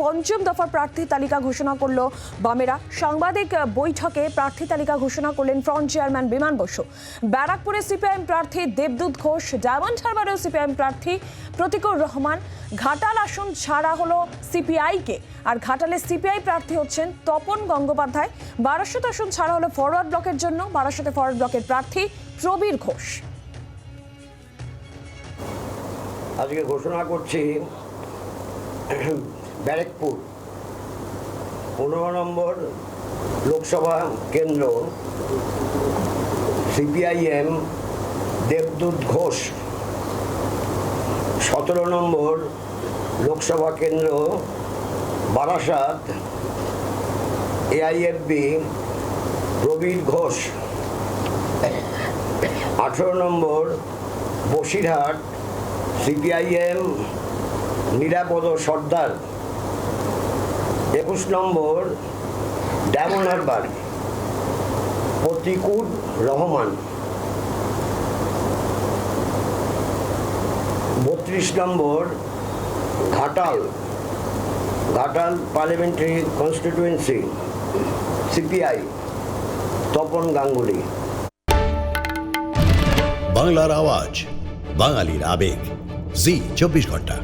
পঞ্চম দফার প্রার্থী তালিকা ঘোষণা করল বামেরা। সাংবাদিক বৈঠকে প্রার্থী তালিকা ঘোষণা করলেন ফ্রন্ট চেয়ারম্যান বিমান বসু। ব্যারাকপুরে সিপিআইএম প্রার্থী দেবদূত ঘোষ, ডায়মন্ড হারবারেও সিপিআইএম প্রার্থী প্রতিকুর রহমান। ঘাটাল আসন ছাড়া হলো সিপিআইকে আর ঘাটালে সিপিআই প্রার্থী হচ্ছেন তপন গঙ্গোপাধ্যায়। বারাসত আসন ছাড়া হলো ফরওয়ার্ড ব্লকের জন্য, বারাসতে ফরওয়ার্ড ব্লকের প্রার্থী প্রবীর ঘোষ। আজকে ঘোষণা করছি ব্যারেকপুর। পনেরো নম্বর লোকসভা কেন্দ্র সিপিআইএম দেবদূত ঘোষ। সতেরো নম্বর লোকসভা কেন্দ্র বারাসাত এআইএফবি প্রবীর ঘোষ। আঠেরো নম্বর বসিরহাট সিপিআইএম নিরাপদ সর্দার। একুশ নম্বর ডায়মন্ড হারবার প্রতিকুর রহমান। বত্রিশ নম্বর Ghatal. Ghatal parliamentary constituency CPI, Tapan Ganguly. বাংলার আওয়াজ, বাঙালির আবেগ। জি, চব্বিশ ঘণ্টা।